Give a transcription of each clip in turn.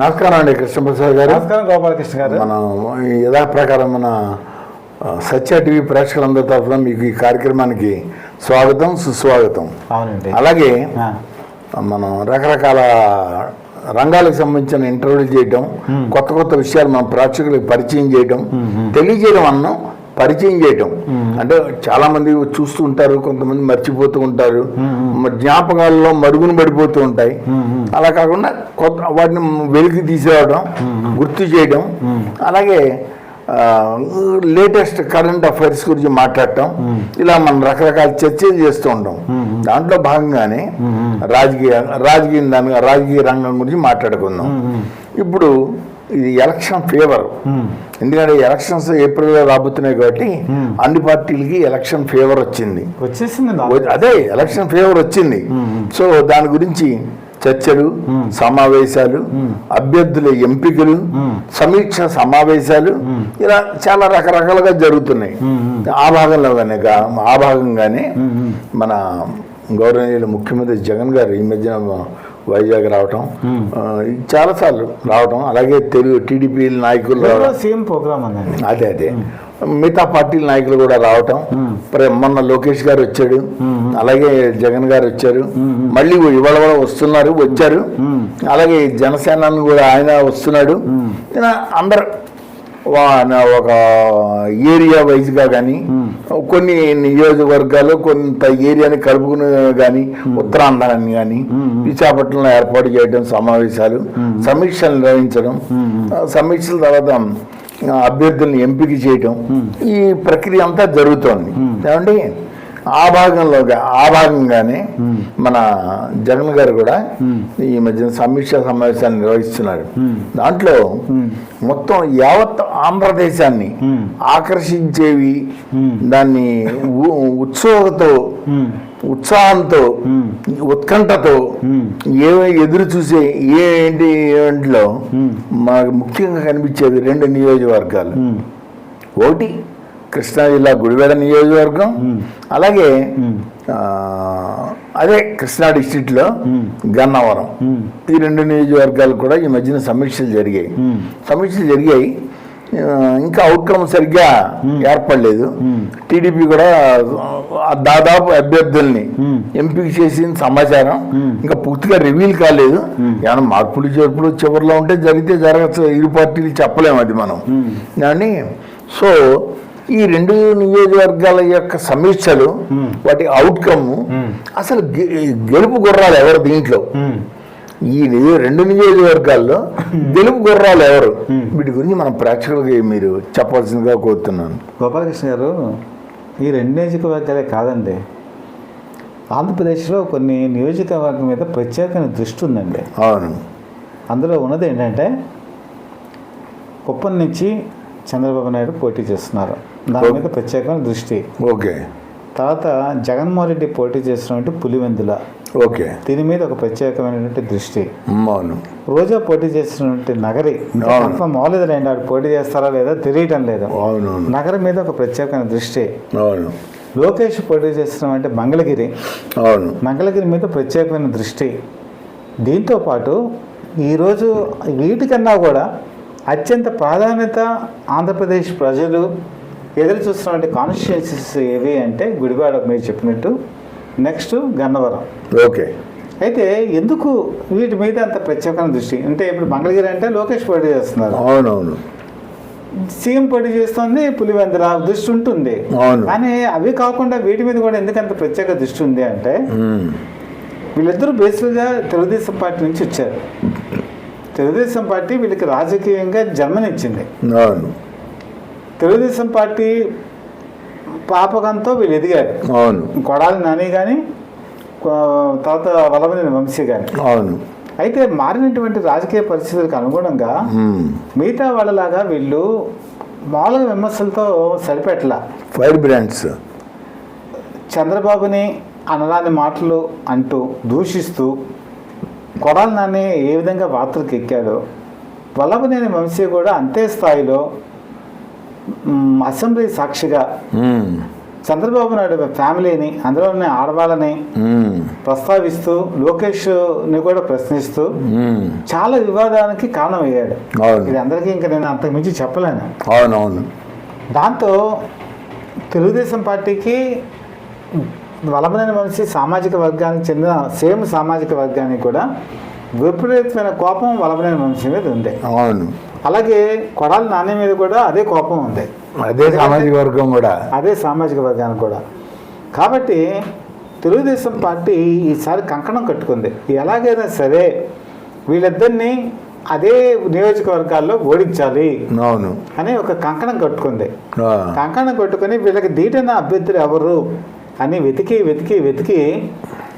నమస్కారం అండి కృష్ణప్రసాద్ గారు. నమస్కారం గోపాలకృష్ణ గారు. మనం యథాప్రకారం మన సత్య టీవీ ప్రేక్షకులందరి తరఫున మీకు ఈ కార్యక్రమానికి స్వాగతం సుస్వాగతం. అవునండి. అలాగే మనం రకరకాల రంగాలకు సంబంధించిన ఇంటర్వ్యూలు చేయటం కొత్త కొత్త విషయాలు మన ప్రేక్షకులకు పరిచయం చేయటం తెలియజేయడం అన్నం. పరిచయం చేయటం. అంటే చాలా మంది చూస్తూ ఉంటారు కొంతమంది మర్చిపోతూ ఉంటారు. జ్ఞాపకాలలో మరుగున పడిపోతూ ఉంటాయి. అలా కాకుండా కొత్త వాటిని వెలికి తీసేయడం గుర్తు చేయడం. అలాగే లేటెస్ట్ కరెంట్ అఫైర్స్ గురించి మాట్లాడటం. ఇలా మనం రకరకాల చర్చలు చేస్తూ ఉంటాం. దాంట్లో భాగంగానే రాజకీయ రాజకీయ దాని రాజకీయ రంగం గురించి మాట్లాడుకుందాం. ఇప్పుడు ఇది ఎలక్షన్ ఫేవర్. ఎందుకంటే ఎలక్షన్స్ ఏప్రిల్లో రాబోతున్నాయి కాబట్టి అన్ని పార్టీలకి ఎలక్షన్ ఫేవర్ వచ్చింది. వచ్చేసింది అదే ఎలక్షన్ ఫేవర్ వచ్చింది. సో దాని గురించి చర్చలు సమావేశాలు అభ్యర్థుల ఎంపికలు సమీక్ష సమావేశాలు ఇలా చాలా రకరకాలుగా జరుగుతున్నాయి. ఆ భాగంలో కనుక ఆ భాగంగానే మన గౌరవనీయులు ముఖ్యమంత్రి జగన్ గారు ఈ మధ్యన వైజాగ్ రావటం ఆ, చాలాసార్లు రావటం అలాగే తెలుగు టీడీపీ నాయకులు రావడం సేమ్ ప్రోగ్రామ్ అదే అదే. మిగతా పార్టీల నాయకులు కూడా రావటం. ప్ర- మొన్న లోకేష్ గారు వచ్చాడు. అలాగే జగన్ గారు వచ్చారు. మళ్ళీ ఇవాళ కూడా వస్తున్నారు వచ్చారు. అలాగే జనసేన కూడా ఆయన వస్తున్నాడు. అందరు ఒక ఏరియా వైజ్గా కానీ కొన్ని నియోజకవర్గాలు కొంత ఏరియాని కలుపుకుని కానీ ఉత్తరాంధ్రాన్ని కానీ విశాఖపట్నంలో ఏర్పాటు చేయడం సమావేశాలు సమీక్షలు నిర్వహించడం సమీక్షల తర్వాత అభ్యర్థుల్ని ఎంపిక చేయటం ఈ ప్రక్రియ అంతా జరుగుతోంది. ఏమండి? ఆ భాగంలో ఆ భాగంగానే మన జగన్ గారు కూడా ఈ మధ్యన సమీక్ష సమావేశాన్ని నిర్వహిస్తున్నారు. దాంట్లో మొత్తం యావత్ ఆంధ్రదేశాన్ని ఆకర్షించేవి దాన్ని ఉత్సుకతో ఉత్సాహంతో ఉత్కంఠతో ఏ ఎదురు చూసే ఏంటి ఏంటిలో మాకు ముఖ్యంగా కనిపించేది రెండు నియోజకవర్గాలు. ఒకటి కృష్ణా జిల్లా గుడివాడ నియోజకవర్గం. అలాగే అదే కృష్ణా డిస్టిక్లో గన్నవరం. ఈ రెండు నియోజకవర్గాలు కూడా ఈ మధ్యన సమీక్షలు జరిగాయి. సమీక్షలు జరిగాయి. ఇంకా అవుట్కమ్ సరిగ్గా ఏర్పడలేదు. టీడీపీ కూడా దాదాపు అభ్యర్థుల్ని ఎంపిక చేసిన సమాచారం. ఇంకా పూర్తిగా రివీల్ కాలేదు. ఏమైనా మార్పులు చేర్పులు చివరిలో ఉంటే జరిగితే జరగచ్చు. ఇరు పార్టీలు చెప్పలేము అది మనం. కానీ సో ఈ రెండు నియోజకవర్గాల యొక్క సమీక్షలు వాటి అవుట్కమ్ అసలు గెలుపు గుర్రాలు ఎవరు దీంట్లో? ఈ రెండు నియోజకవర్గాల్లో గెలుపు గుర్రాలు ఎవరు? వీటి గురించి మన ప్రేక్షకులకి మీరు చెప్పాల్సిందిగా కోరుతున్నాను. గోపాలకృష్ణ గారు ఈ రెండు నియోజకవర్గాలే కాదండి. ఆంధ్రప్రదేశ్లో కొన్ని నియోజకవర్గం మీద ప్రత్యేకమైన దృష్టి ఉందండి. అవును. అందులో ఉన్నది ఏంటంటే కుప్పం నుంచి చంద్రబాబు నాయుడు పోటీ చేస్తున్నారు. దాని మీద ప్రత్యేకమైన దృష్టి. ఓకే. తర్వాత జగన్మోహన్ రెడ్డి పోటీ చేస్తున్నటువంటి పులివెందుల. ఓకే. దీని మీద ఒక ప్రత్యేకమైనటువంటి దృష్టి. అవును. రోజా పోటీ చేస్తున్నటువంటి నగరి. కన్ఫర్మ్ ఆడు పోటీ చేస్తారా లేదా తెలియటం లేదు. అవును నగరం మీద ఒక ప్రత్యేకమైన దృష్టి. అవును. లోకేష్ పోటీ చేస్తున్నామంటే మంగళగిరి. అవును. మంగళగిరి మీద ప్రత్యేకమైన దృష్టి. దీంతో పాటు ఈరోజు వీటికన్నా కూడా అత్యంత ప్రాధాన్యత ఆంధ్రప్రదేశ్ ప్రజలు ఎదురు చూస్తున్నటువంటి కాన్స్టిట్యున్సీస్ ఏవి అంటే గుడివాడ మీరు చెప్పినట్టు నెక్స్ట్ గన్నవరం. ఓకే. అయితే ఎందుకు వీటి మీద అంత ప్రత్యేకమైన దృష్టి? అంటే ఇప్పుడు మంగళగిరి అంటే లోకేష్ పోటీ చేస్తున్నారు. అవునవును. సీఎం పోటీ చేస్తుంది పులివెందుల దృష్టి ఉంటుంది. కానీ అవి కాకుండా వీటి మీద కూడా ఎందుకంత ప్రత్యేక దృష్టి ఉంది అంటే. వీళ్ళిద్దరూ బేసిక్గా తెలుగుదేశం పార్టీ నుంచి వచ్చారు. తెలుగుదేశం పార్టీ వీళ్ళకి రాజకీయంగా జన్మనిచ్చింది. అవును. తెలుగుదేశం పార్టీ పాపకంతో వీళ్ళు ఎదిగారు. అవును. కొడాలి నాని కానీ తర్వాత వల్లభనేని వంశీ కానీ అవును. అయితే మారినటువంటి రాజకీయ పరిస్థితులకు అనుగుణంగా. మిగతా వాళ్ళలాగా వీళ్ళు మామూలుగా విమర్శలతో సరిపెట్టలా. Fire brands. చంద్రబాబుని అనరాని మాటలు అంటూ దూషిస్తూ కొడాలి నాని ఏ విధంగా వార్తలకు ఎక్కాడో వల్లభనేని వంశీ కూడా అంతే స్థాయిలో అసెంబ్లీ సాక్షిగా. చంద్రబాబు నాయుడు ఫ్యామిలీని అందులోని ఆడవాళ్ళని ప్రస్తావిస్తూ లోకేష్ని కూడా ప్రశ్నిస్తూ చాలా వివాదానికి కారణమయ్యాడు. ఇది అందరికీ ఇంకా నేను అంతకు మించి చెప్పలేను. అవునవును. దాంతో తెలుగుదేశం పార్టీకి వలమనేని వంశీ సామాజిక వర్గానికి చెందిన సేమ్ సామాజిక వర్గానికి కూడా విపరీతమైన కోపం వలమనేని వంశీ మీద ఉంది. అవును. అలాగే కొడాలి నాని మీద కూడా అదే కోపం ఉంది. అదే సామాజిక వర్గం కూడా. అదే సామాజిక వర్గానికి కూడా. కాబట్టి తెలుగుదేశం పార్టీ ఈసారి కంకణం కట్టుకుంది. ఎలాగైనా సరే వీళ్ళిద్దరినీ అదే నియోజకవర్గాల్లో ఓడించాలి అవును. అని ఒక కంకణం కట్టుకుంది. కంకణం కొట్టుకొని వీళ్ళకి ధీటైన అభ్యర్థులు ఎవరు? అని వెతికి వెతికి వెతికి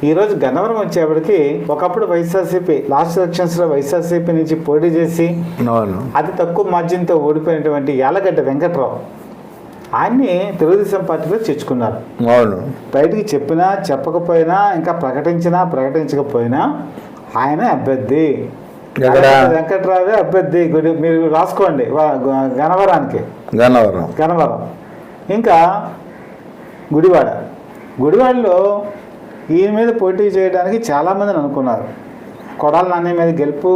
ఈరోజు గన్నవరం వచ్చేప్పటికి ఒకప్పుడు వైఎస్ఆర్సీపీ లాస్ట్ ఎలక్షన్స్లో వైఎస్ఆర్సీపీ నుంచి పోటీ చేసి అతి తక్కువ మార్జిన్తో ఓడిపోయినటువంటి యాలగడ్డ వెంకట్రావు ఆయన్ని తెలుగుదేశం పార్టీలో చేర్చుకున్నారు. అవును. బయటికి చెప్పినా చెప్పకపోయినా ఇంకా ప్రకటించినా ప్రకటించకపోయినా ఆయనే అభ్యర్థి. వెంకట్రావే అభ్యర్థి. గుడి మీరు రాసుకోండి. వా- గ- గన్నవరానికి. గన్నవరం. గన్నవరం. ఇంకా గుడివాడ. గుడివాడలో ఈయన మీద పోటీ చేయడానికి చాలామంది అనుకున్నారు. కొడాల నాని మీద గెలుపు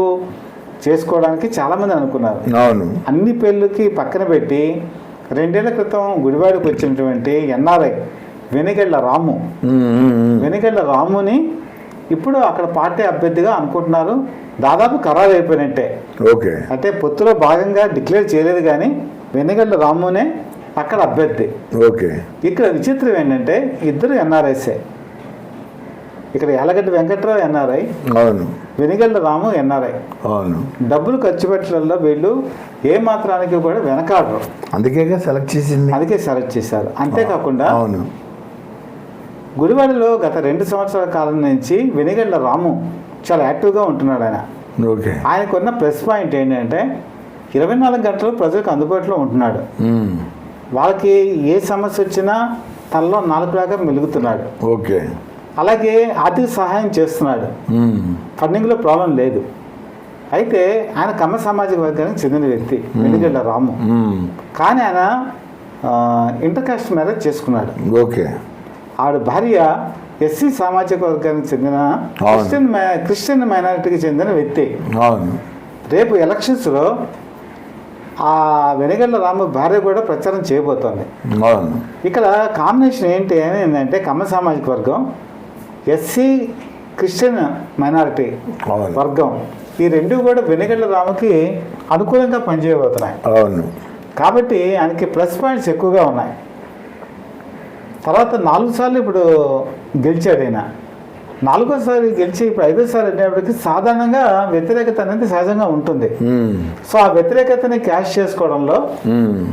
చేసుకోవడానికి చాలామంది అనుకున్నారు. అవును. అన్ని పేర్లకి పక్కన పెట్టి రెండేళ్ళ క్రితం గుడివాడకు వచ్చినటువంటి ఎన్ఆర్ఐ వెనిగళ్ళ రాము. వెనిగళ్ళ రాముని ఇప్పుడు అక్కడ పార్టీ అభ్యర్థిగా అనుకుంటున్నారు. దాదాపు ఖరారు అయిపోయినట్టే. ఓకే. అంటే పొత్తులో భాగంగా డిక్లేర్ చేయలేదు కానీ వెన్నగళ్ళ రామునే అక్కడ అభ్యర్థి. ఓకే. ఇక్కడ విచిత్రం ఏంటంటే ఇద్దరు ఎన్ఆర్ఐసే. ఇక్కడ యాలగడ్డ వెంకట్రావు ఎన్ఆర్ఐ అవును. వెనిగళ్ళ రాము ఎన్ఆర్ఐ. అవును. డబ్బులు ఖర్చు పెట్టడంలో వీళ్ళు ఏ మాత్రానికి కూడా వెనకాడరు. అందుకేగా సెలెక్ట్ చేసింది? అందుకే సెలెక్ట్ చేశారు. అంతేకాకుండా అవును. గుడివాడలో గత రెండు సంవత్సరాల కాలం నుంచి వెనిగళ్ళ రాము చాలా యాక్టివ్గా ఉంటున్నాడు ఆయన. ఓకే. ఆయనకున్న ప్లస్ పాయింట్ ఏంటంటే ఇరవై నాలుగు గంటలు ప్రజలకు అందుబాటులో ఉంటున్నాడు. వాళ్ళకి ఏ సమస్య వచ్చినా తనలో నాలుగులాగా మెలుగుతున్నాడు. ఓకే. అలాగే ఆర్థిక సహాయం చేస్తున్నాడు. ఫండింగ్లో ప్రాబ్లం లేదు. అయితే ఆయన కమ్మ సామాజిక వర్గానికి చెందిన వ్యక్తి వెనుగళ్ళ రాము. కానీ ఆయన ఇంటర్ కాస్ట్ మ్యారేజ్ చేసుకున్నాడు. ఓకే. ఆవిడ భార్య ఎస్సీ సామాజిక వర్గానికి చెందిన. క్రిస్టియన్ క్రిస్టియన్ మైనారిటీకి చెందిన వ్యక్తి. రేపు ఎలక్షన్స్లో ఆ వెనగళ్ళ రాము భార్య కూడా ప్రచారం చేయబోతోంది. అవును. ఇక్కడ కాంబినేషన్ ఏంటి అని ఏంటంటే కమ్మ సామాజిక వర్గం ఎస్సీ క్రిస్టియన్ మైనారిటీ వర్గం ఈ రెండు కూడా వెనుగళ్ళ రాముకి అనుకూలంగా పనిచేయబోతున్నాయి. అవును. కాబట్టి ఆయనకి ప్లస్ పాయింట్స్ ఎక్కువగా ఉన్నాయి. తర్వాత నాలుగు సార్లు ఇప్పుడు గెలిచాడు ఆయన నాలుగోసారి గెలిచి ఇప్పుడు ఐదోసారి అనేప్పటికీ సాధారణంగా వ్యతిరేకత అనేది సహజంగా ఉంటుంది. సో ఆ వ్యతిరేకతని క్యాష్ చేసుకోవడంలో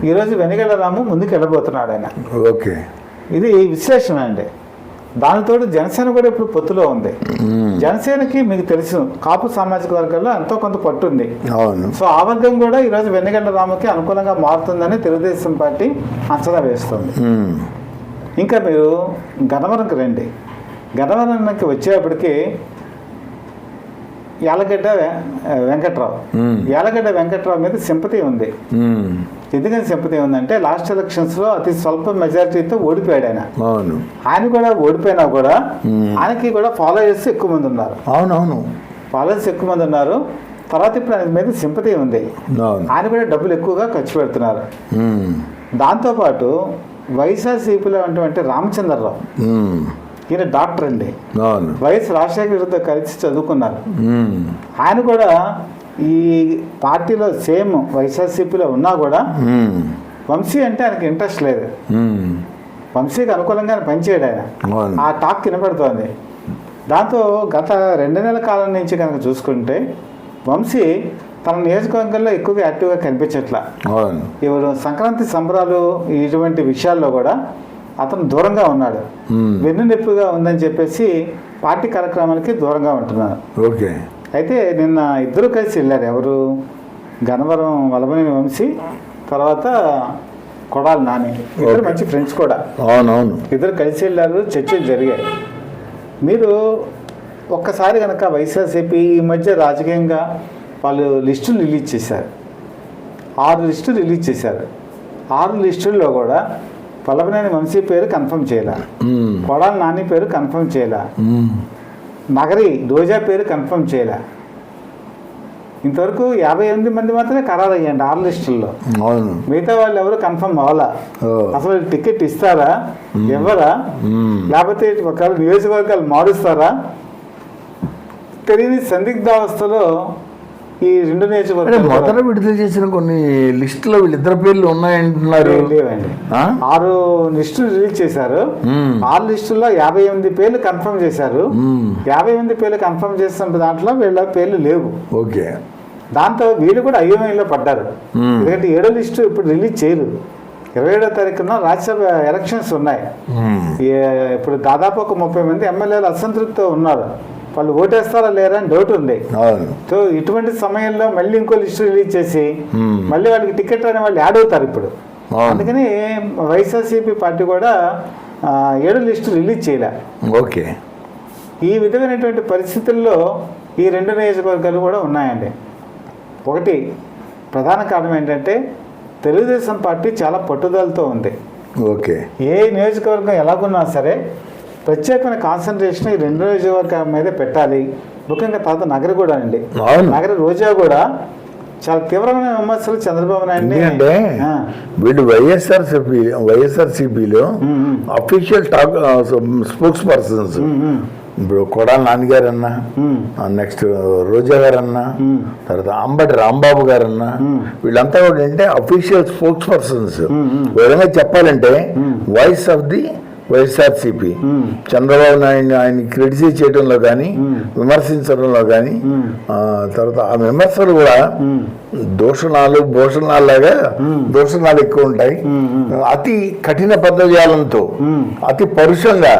ఈరోజు వెనుగళ్ళ రాము ముందుకు వెళ్ళబోతున్నాడు ఆయన. ఓకే. ఇది విశ్లేషణ అండి. దానితోడు జనసేన కూడా ఇప్పుడు పొత్తులో ఉంది. జనసేనకి మీకు తెలుసు కాపు సామాజిక వర్గాల్లో ఎంతో కొంత పట్టుంది సో ఆ వర్గం కూడా ఈరోజు వెన్నగంట రాముకి అనుకూలంగా మారుతుందని తెలుగుదేశం పార్టీ అంచనా వేస్తుంది. ఇంకా మీరు గన్నవరంకి రండి. గన్నవరంకి వచ్చేప్పటికి యాలగడ్డ వెంకట్రావు. యాలగడ్డ వెంకట్రావు మీద సింపతి ఉంది. ఎందుకని సింపతి ఉందంటే లాస్ట్ ఎలక్షన్స్లో అతి స్వల్ప మెజారిటీతో ఓడిపోయాడు ఆయన. అవును. ఆయన కూడా ఓడిపోయినా కూడా. ఆయనకి కూడా ఫాలోయర్స్ ఎక్కువ మంది ఉన్నారు. అవునవును. ఫాలోయర్స్ ఎక్కువ మంది ఉన్నారు. తర్వాత ఇప్పుడు ఆయన మీద సింపతి ఉంది. ఆయన కూడా డబ్బులు ఎక్కువగా ఖర్చు పెడుతున్నారు. దాంతోపాటు వైఎస్ఆర్సీపీలో ఉన్నటువంటి రామచంద్రరావు. ఈయన డాక్టర్ అండి. వైఎస్ రాజశేఖరతో కలిసి చదువుకున్నారు. ఆయన కూడా ఈ పార్టీలో సేమ్ వైఎస్ఆర్సీపీలో ఉన్నా కూడా వంశీ అంటే ఆయనకి ఇంట్రెస్ట్ లేదు. వంశీకి అనుకూలంగా ఆయన పనిచేయడు ఆయన. ఆ టాక్ వినపడుతోంది. దాంతో గత రెండు నెలల కాలం నుంచి కనుక చూసుకుంటే వంశీ తన నియోజకవర్గంలో ఎక్కువగా యాక్టివ్గా కనిపించట్లా. ఎవరు సంక్రాంతి సంబరాలు ఇటువంటి విషయాల్లో కూడా అతను దూరంగా ఉన్నాడు. ఉమ్, వెన్ను నొప్పిగా ఉందని చెప్పేసి పార్టీ కార్యక్రమాలకి దూరంగా ఉంటున్నాడు. ఓకే. అయితే నిన్న ఇద్దరు కలిసి వెళ్ళారు. ఎవరు? గన్నవరం వలమనేని వంశీ తర్వాత కొడాలి నాని. ఇద్దరు. మంచి ఫ్రెండ్స్ కూడా. అవునవును. ఇద్దరు కలిసి వెళ్ళారు చర్చలు జరిగాయి. మీరు ఒక్కసారి కనుక వైఎస్ఆర్సీపీ ఈ మధ్య రాజకీయంగా వాళ్ళు లిస్టులు రిలీజ్ చేశారు. ఆరు లిస్టులు రిలీజ్ చేశారు. ఆరు లిస్టుల్లో కూడా పల్లవనేని వంశీ పేరు కన్ఫర్మ్ చేయలే? కొడాలి నాని పేరు కన్ఫర్మ్ చేయలే? నగరి రోజా పేరు కన్ఫర్మ్ చేయలే? ఇంతవరకు యాభై ఎనిమిది మంది మాత్రమే ఖరారు అయ్యండి ఆరు లిస్టుల్లో. మిగతా వాళ్ళు ఎవరు కన్ఫర్మ్ అవ్వాలా? అసలు టికెట్ ఇస్తారా? ఉమ్, లేకపోతే ఒకవేళ నియోజకవర్గాలు మారుస్తారా? తెలియని సందిగ్ధావస్థలో ఈ రెండు నియోజకవర్గాలు మొదట విడుదల చేసిన కొన్ని లిస్టులో వీళ్ళిద్దరు పేర్లు ఉన్నాయంటున్నారు. లేవండి? ఆరు లిస్టులు రిలీజ్ చేశారు. ఆరు లిస్టుల్లో యాభై ఎనిమిది పేర్లు కన్ఫర్మ్ చేశారు. యాభై ఎనిమిది పేర్లు కన్ఫర్మ్ చేస్తున్న దాంట్లో వీళ్ళ పేర్లు లేవు. ఓకే. దాంతో వీళ్ళు కూడా అయోమయంలో పడ్డారు. ఎందుకంటే ఏడో లిస్టు ఇప్పుడు రిలీజ్ చేయరు. ఇరవై ఏడో తారీఖున రాజ్యసభ ఎలక్షన్స్ ఉన్నాయి. ఇప్పుడు దాదాపు ఒక ముప్పై మంది ఎమ్మెల్యేలు అసంతృప్తితో ఉన్నారు. వాళ్ళు ఓటేస్తారా లేరా అని డౌట్ ఉంది. సో ఇటువంటి సమయంలో మళ్ళీ ఇంకో లిస్టు రిలీజ్ చేసి మళ్ళీ వాళ్ళకి టికెట్ అనే వాళ్ళు యాడ్ అవుతారు ఇప్పుడు. అందుకని వైఎస్ఆర్సీపీ పార్టీ కూడా ఏడు లిస్టు రిలీజ్ చేయలే. ఓకే. ఈ విధమైనటువంటి పరిస్థితుల్లో ఈ రెండు నియోజకవర్గాలు కూడా ఉన్నాయండి. ఒకటి ప్రధాన కారణం ఏంటంటే తెలుగుదేశం పార్టీ చాలా పట్టుదలతో ఉంది. ఓకే. ఏ నియోజకవర్గం ఎలాగున్నా సరే ప్రత్యేకమైన కాన్సన్ట్రేషన్ ఈ రెండు నియోజకవర్గాల మీద పెట్టాలి. ముఖ్యంగా తర్వాత నగర కూడా అండి. నగర రోజా కూడా చాలా తీవ్రమైన విమర్శలు చంద్రబాబు వీళ్ళు వైఎస్ఆర్సిపి వైఎస్ఆర్సిపిలో um, um, official talk spokespersons ఇప్పుడు కొడాల నాన్నగారు అన్న నెక్స్ట్ రోజా గారు అన్న తర్వాత అంబటి రాంబాబు గారు అన్న. వీళ్ళంతా కూడా అంటే అఫీషియల్ స్పోక్స్ పర్సన్స్. విధంగా చెప్పాలంటే. Voice of the YSRCP. Chandrababu Naidu ఆయన క్రిటిసైజ్ చేయడంలో కానీ. విమర్శించడంలో కానీ తర్వాత ఆ విమర్శలు కూడా దూషణాలు భూషణాలు లాగా. దూషణాలు ఎక్కువ ఉంటాయి. అతి కఠిన పదజాలంతో ఉమ్, అతి పరుషంగా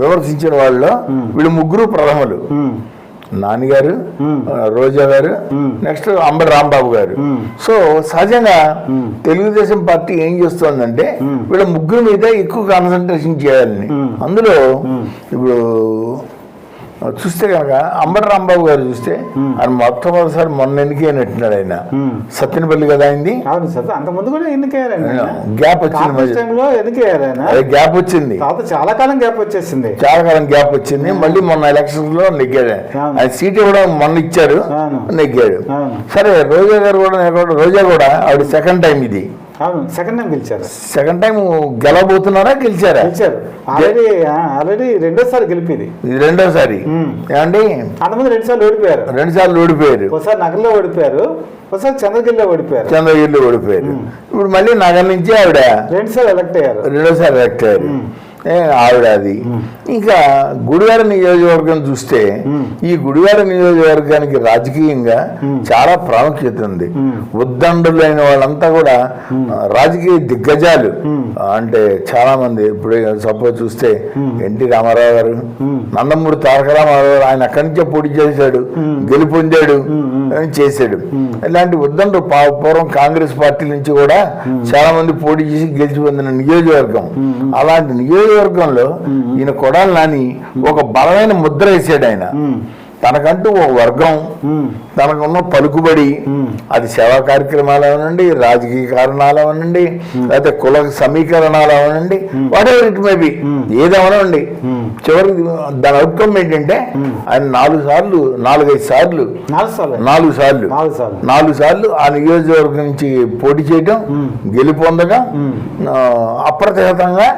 విమర్శించిన వాళ్ళలో వీళ్ళు ముగ్గురు ప్రథములు. నాన్నగారు రోజా గారు. నెక్స్ట్ అంబటి రాంబాబు గారు. సో సహజంగా. తెలుగుదేశం పార్టీ ఏం చేస్తోందంటే. వీళ్ళ ముగ్గురు మీద ఎక్కువ కాన్సన్ట్రేషన్ చేయాలని. అందులో. ఇప్పుడు చూస్తే కనుక అంబటి రాంబాబు గారు చూస్తే. ఆయన మొట్టమొదటిసారి మొన్న ఎన్నికైనట్టున్నాడు ఆయన. సత్యనపల్లి కదా అయింది అంతకుముందు కూడా ఎన్నికయ్యారండి. గ్యాప్ వచ్చింది గ్యాప్ వచ్చింది చాలా కాలం గ్యాప్ వచ్చేసింది చాలా కాలం గ్యాప్ వచ్చింది మళ్ళీ మొన్న ఎలక్షన్స్లో నెగ్గాడు. ఆయన సీట్ కూడా మొన్న ఇచ్చారు. నెగ్గాడు సరే రోజా గారు కూడా. రోజా కూడా ఆవిడ సెకండ్ టైం ఇది అవును సెకండ్ టైం గెలిచారు. సెకండ్ టైం గెలవబోతున్నారా గెలిచారా? గెలిచారు. ఆల్రెడీ ఆల్రెడీ రెండోసారి గెలిపేది. రెండోసారి. ఏమండి? అంతకుముందు రెండు సార్లు ఓడిపోయారు. రెండు సార్లు ఓడిపోయారు. ఒకసారి నగర్లో ఓడిపోయారు ఒకసారి చంద్రగిరిలో ఓడిపోయారు. చంద్రగిరిలో ఓడిపోయారు. ఇప్పుడు మళ్ళీ నగర్ నుంచి ఆవిడ రెండు సార్లు ఎలక్ట్ అయ్యారు. రెండోసారి ఎలక్ట్ అయ్యారు. ఆవిడ అది ఇంకా గుడివాడ నియోజకవర్గం చూస్తే ఈ గుడివాడ నియోజకవర్గానికి రాజకీయంగా చాలా ప్రాముఖ్యత ఉంది. ఉద్దండులైన వాళ్ళంతా కూడా రాజకీయ దిగ్గజాలు. అంటే చాలా మంది ఇప్పుడు సపోజ్ చూస్తే ఎన్టీ రామారావు గారు నందమూరి తారక రామారావు గారు ఆయన అక్కడి నుంచే పోటీ చేశాడు గెలుపొందాడు అని చేశాడు. ఇలాంటి ఉద్దండు పూర్వం కాంగ్రెస్ పార్టీ నుంచి కూడా చాలా మంది పోటీ చేసి గెలిచి పొందిన నియోజకవర్గం. అలాంటి నియోజక నియోజకవర్గంలో ఈయన కొడాలి నాని ఒక బలమైన ముద్ర వేసాడు ఆయన. తనకంటూ ఒక వర్గం తనకున్న పలుకుబడి అది సేవా కార్యక్రమాలు అవనండి రాజకీయ కారణాలు అవనండి లేకపోతే కుల సమీకరణాలు అవనండి whatever it may be. చివరికి దాని అవుట్కమ్ ఏంటంటే ఆయన నాలుగు సార్లు నాలుగైదు సార్లు నాలుగు సార్లు. నాలుగు సార్లు ఆ నియోజకవర్గం నుంచి పోటీ చేయడం. గెలుపొందగా అప్రతిహతంగా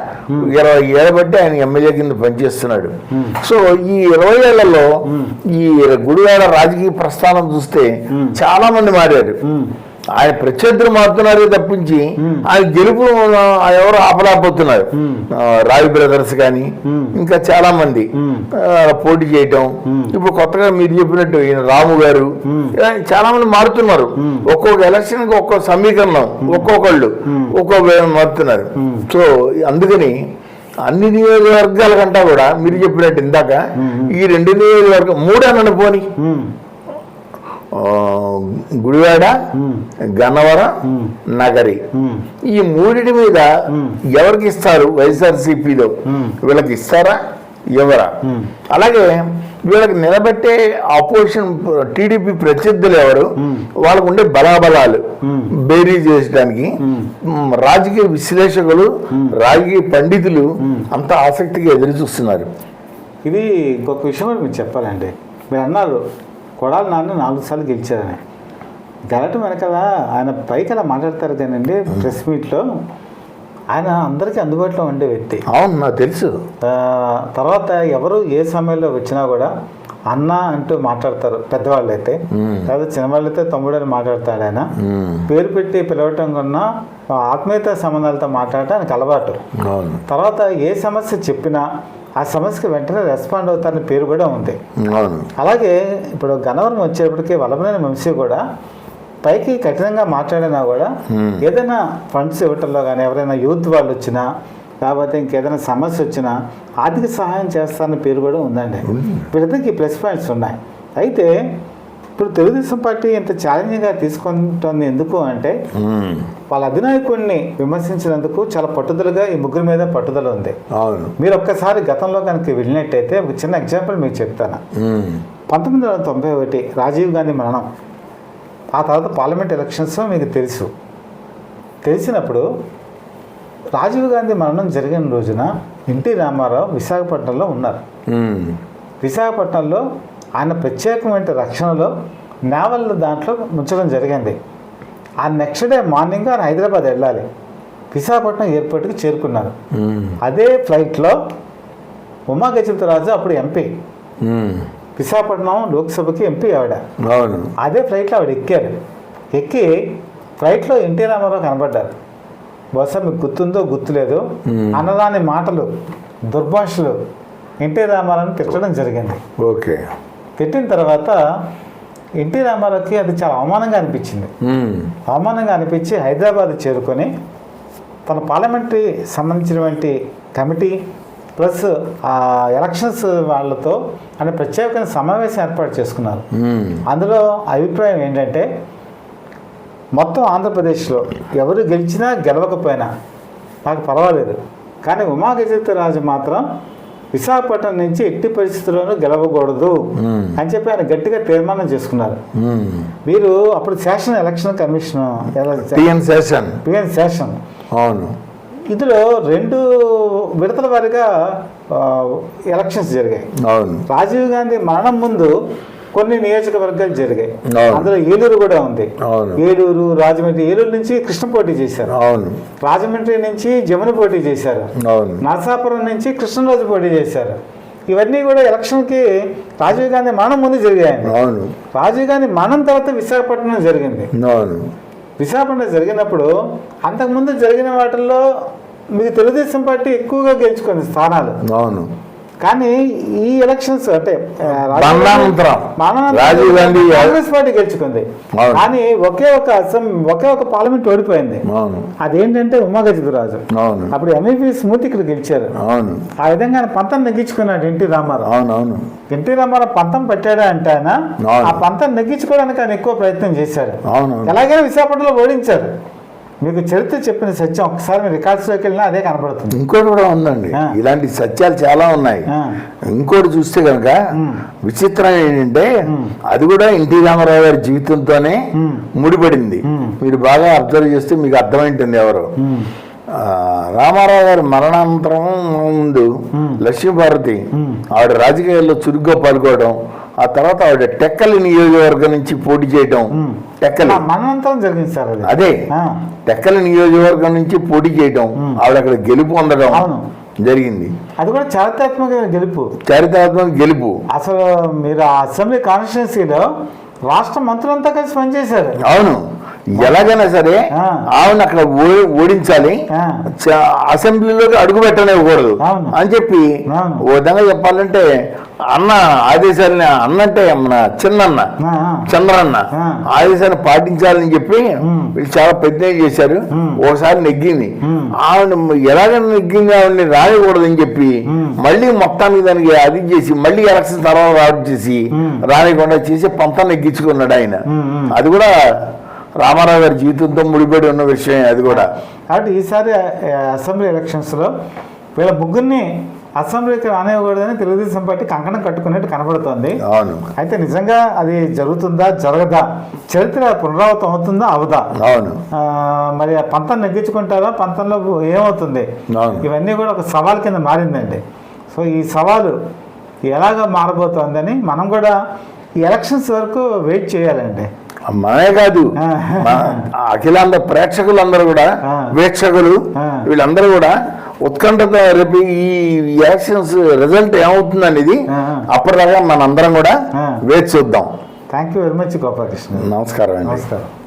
ఇరవై ఏళ్ళ బట్టి ఆయన ఎమ్మెల్యే కింద పనిచేస్తున్నాడు. సో ఈ ఇరవై ఏళ్ళలో. ఈ గుడివాడ రాజకీయ ప్రస్థానం చూస్తే. చాలా మంది మారారు ఆయన ప్రత్యర్థులు మారుతున్నారే తప్పించి. ఆయన గెలుపు ఆ, ఎవరు ఆపలేకపోతున్నారు రావి బ్రదర్స్ కానీ. ఇంకా చాలా మంది పోటీ చేయటం. ఇప్పుడు కొత్తగా మీరు చెప్పినట్టు ఈయన రాము గారు చాలా మంది మారుతున్నారు. ఒక్కొక్క ఎలక్షన్కి ఒక్కొక్క సమీకరణం ఒక్కొక్కళ్ళు. ఒక్కొక్క మారుతున్నారు. సో అందుకని అన్ని నియోజకవర్గాల కంటా కూడా మీరు చెప్పినట్టు ఇందాక. ఈ రెండు నియోజకవర్గం మూడన్నను పోని గుడివాడ గన్నవరం. నగరి ఈ మూడిటి మీద. ఎవరికి ఇస్తారు వైఎస్ఆర్సీపీలో. వీళ్ళకి ఇస్తారా ఎవరా అలాగే వీళ్ళకి నిలబెట్టే ఆపోజిషన్ టీడీపీ ప్రత్యర్థులు ఎవరు? వాళ్ళకు ఉండే బలాబలాలు బేరీ చేసడానికి రాజకీయ విశ్లేషకులు రాజకీయ పండితులు అంత ఆసక్తిగా ఎదురు చూస్తున్నారు. ఇది ఇంకొక విషయం కూడా మీకు చెప్పాలండి. మీరు అన్నారు కొడాలి నాన్న నాలుగు సార్లు గెలిచారని. గెలటం వెనకాల ఆయన పైకి అలా మాట్లాడతారు కానండి ప్రెస్ మీట్లో ఆయన అందరికీ అందుబాటులో ఉండే వ్యక్తి. అవును నాకు తెలుసు. తర్వాత ఎవరు ఏ సమయంలో వచ్చినా కూడా అన్న అంటూ మాట్లాడతారు పెద్దవాళ్ళు అయితే లేదా చిన్నవాళ్ళు అయితే తమ్ముడు అని మాట్లాడతాడు ఆయన. పేరు పెట్టి పిలవటం కన్నా ఆత్మీయత సంబంధాలతో మాట్లాడటం ఆయనకు అలవాటు. అవును. తర్వాత ఏ సమస్య చెప్పినా ఆ సమస్యకి వెంటనే రెస్పాండ్ అవుతారని పేరు కూడా ఉంది. అలాగే ఇప్పుడు గన్నవరం వచ్చేటప్పటికి వలమనేని వంశీ కూడా పైకి కఠినంగా మాట్లాడినా కూడా. ఏదైనా ఫండ్స్ ఇవ్వటంలో కానీ ఎవరైనా యూత్ వాళ్ళు వచ్చినా లేకపోతే ఇంకేదైనా సమస్య వచ్చినా ఆర్థిక సహాయం చేస్తారని పేరు కూడా ఉందండి. వీళ్ళిద్దరికి ప్లస్ పాయింట్స్ ఉన్నాయి. అయితే ఇప్పుడు తెలుగుదేశం పార్టీ ఇంత ఛాలెంజింగ్గా తీసుకుంటుంది ఎందుకు అంటే వాళ్ళ అధినాయకుడిని విమర్శించినందుకు చాలా పట్టుదలగా ఈ ముగ్గురు మీద పట్టుదల ఉంది. మీరు ఒక్కసారి గతంలో కనుక వెళ్ళినట్టయితే ఒక చిన్న ఎగ్జాంపుల్ మీకు చెప్తాను. పంతొమ్మిది వందల తొంభై ఒకటి రాజీవ్ గాంధీ మరణం. ఆ తర్వాత పార్లమెంట్ ఎలక్షన్స్ మీకు తెలుసు. తెలిసినప్పుడు రాజీవ్ గాంధీ మరణం జరిగిన రోజున ఎన్టీ రామారావు విశాఖపట్నంలో ఉన్నారు. విశాఖపట్నంలో ఆయన ప్రత్యేకమైన రక్షణలో నేవల్ దాంట్లో ఉంచడం జరిగింది. ఆ నెక్స్ట్ డే మార్నింగ్ ఆయన హైదరాబాద్ వెళ్ళాలి. విశాఖపట్నం ఎయిర్పోర్ట్కి చేరుకున్నారు. అదే ఫ్లైట్లో ఉమా రాజు అప్పుడు ఎంపీ. విశాఖపట్నం లోక్సభకి ఎంపీ ఆవిడ. అవును. అదే ఫ్లైట్లో ఆవిడ ఎక్కారు. ఎక్కి ఫ్లైట్లో ఎన్టీ రామారావు కనబడ్డారు. బహుశా మీకు గుర్తుందో గుర్తులేదు. అన్నదాని మాటలు దుర్భాషలు ఎన్టీ రామారావుని తిట్టడం జరిగింది. ఓకే. తిట్టిన తర్వాత ఎన్టీ రామారావుకి అది చాలా అవమానంగా అనిపించింది. అవమానంగా అనిపించి హైదరాబాద్ చేరుకొని తన పార్లమెంటరీ సంబంధించినటువంటి కమిటీ ప్లస్ ఆ ఎలక్షన్స్ వాళ్ళతో ఆయన ప్రత్యేకమైన సమావేశం ఏర్పాటు చేసుకున్నారు. అందులో అభిప్రాయం ఏంటంటే మొత్తం ఆంధ్రప్రదేశ్లో ఎవరు గెలిచినా గెలవకపోయినా నాకు పర్వాలేదు. కానీ ఉమా రాజు మాత్రం విశాఖపట్నం నుంచి ఎట్టి పరిస్థితుల్లోనూ గెలవకూడదు అని చెప్పి ఆయన గట్టిగా తీర్మానం చేసుకున్నారు. మీరు అప్పుడు శాసన election commission Seshan PN Seshan అవును. ఇందులో రెండు విడతల వారీగా ఎలక్షన్స్ జరిగాయి. అవును. రాజీవ్ గాంధీ మరణం ముందు కొన్ని నియోజకవర్గాలు జరిగాయి. అందులో ఏలూరు కూడా ఉంది. అవును. ఏలూరు రాజమండ్రి ఏలూరు నుంచి కృష్ణ పోటీ చేశారు. అవును. రాజమండ్రి నుంచి జమున పోటీ చేశారు. అవును. నరసాపురం నుంచి కృష్ణరాజు పోటీ చేశారు. ఇవన్నీ కూడా ఎలక్షన్కి రాజీవ్ గాంధీ మరణం ముందు జరిగాయండి. అవును. రాజీవ్ గాంధీ మరణం తర్వాత విశాఖపట్నం జరిగింది. అవును. విశాఖపట్నం జరిగినప్పుడు అంతకుముందు జరిగిన వాటిల్లో మీకు తెలుగుదేశం పార్టీ ఎక్కువగా గెలుచుకుంది స్థానాలు. అవును. కానీ ఈ ఎలక్షన్స్ అంటే రాజీవ్ గాంధీ కాంగ్రెస్ పార్టీ గెలుచుకుంది. కానీ ఒకే ఒక అసెం ఒకే ఒక పార్లమెంట్ ఓడిపోయింది. అవును. అదేంటంటే ఉమాగజరాజు అవును. అప్పుడు ఎంఈపీ ఇక్కడ గెలిచారు. అవును. ఆ విధంగా పంతం నెగ్గించుకున్నాడు ఎన్టీ రామారావు. అవును అవును ఎన్టీ రామారావు పంతం పెట్టాడా అంటే ఆయన. ఆ పంతం నెగ్గించుకోవడానికి ఆయన ఎక్కువ ప్రయత్నం చేశారు. అవును ఎలాగైనా విశాఖపట్నంలో ఓడించారు. మీకు చరిత్ర చెప్పిన సత్యం ఒకసారి రికార్డ్స్లోకి వెళ్ళినా అదే కనబడుతుంది ఇంకోటి కూడా ఉందండి. ఇలాంటి సత్యాలు చాలా ఉన్నాయి. ఇంకోటి చూస్తే కనుక. విచిత్రం ఏంటంటే. అది కూడా ఎన్టీ రామారావు గారి జీవితంతోనే. ముడిపడింది. మీరు బాగా అబ్జర్వ్ చేస్తే మీకు అర్థమైంటుంది ఎవరు రామారావు గారి మరణానంతరం ముందు. లక్ష్మీభారతి. ఆవిడ రాజకీయాల్లో చురుగ్గా పాల్గొనడం ఆ తర్వాత ఆవిడ టెక్కలి నియోజకవర్గం నుంచి పోటీ చేయడం. టెక్కలి ఆ మరణానంతరం జరిగింది సార్ అది టెక్కలి నియోజకవర్గం నుంచి పోటీ చేయడం. ఆవిడ అక్కడ గెలుపు పొందడం అవును. జరిగింది అది కూడా చారిత్రాత్మకమైన గెలుపు చారిత్రాత్మక గెలుపు అసలు మీరు ఆ అసెంబ్లీ కాన్స్టిట్యున్సీలో రాష్ట్ర మంత్రులంతా కలిసి పనిచేశారు అవును ఎలాగైనా సరే. ఆవిడ అక్కడ ఓడించాలి అసెంబ్లీలోకి అడుగు పెట్టనివ్వకూడదు. అని చెప్పి. ఓ విధంగా చెప్పాలంటే అన్న ఆదేశాలని అన్న అంటే మన చిన్నన్న. చంద్రన్న. ఆదేశాన్ని పాటించాలని చెప్పి. వీళ్ళు చాలా పెద్ద చేశారు. ఓసారి నెగ్గింది. ఆవిడ ఎలాగైనా నెగ్గింది ఆవిడని రానికూడదని చెప్పి. మళ్ళీ మొత్తానికి దానికి అది చేసి మళ్ళీ ఎలక్షన్ తర్వాత రావడం చేసి. రానికుండా చేసి పంతం నెగ్గించుకున్నాడు ఆయన. అది కూడా రామారావు గారి జీవితంతో ముడిపడి ఉన్న విషయం అది కూడా. కాబట్టి ఈసారి అసెంబ్లీ ఎలక్షన్స్లో వీళ్ళ ముగ్గురిని అసెంబ్లీకి రానివ్వకూడదని తెలుగుదేశం పార్టీ కంకణం కట్టుకున్నట్టు కనబడుతోంది. అవును. అయితే నిజంగా అది జరుగుతుందా జరగదా? చరిత్ర పునరావృతం అవుతుందా అవదా? అవును. మరి ఆ పంతం నెగ్గించుకుంటారా? పంతంలో ఏమవుతుంది. ఇవన్నీ కూడా ఒక సవాల్ కింద మారిందండి. సో ఈ సవాలు ఎలాగ మారబోతోందని మనం కూడా ఈ ఎలక్షన్స్ వరకు వెయిట్ చేయాలండి. మనమే కాదు. మన అఖిలాంధ్ర ప్రేక్షకులందరూ కూడా. వీక్షకులు. వీళ్ళందరూ కూడా ఉత్కంఠత రేపు ఈ ఎలక్షన్స్ రిజల్ట్ ఏమవుతుంది అనేది. అప్పటిదాకా మనందరం కూడా. వేచి చూద్దాం thank you very much Gopalakrishna నమస్కారం అండి నమస్కారం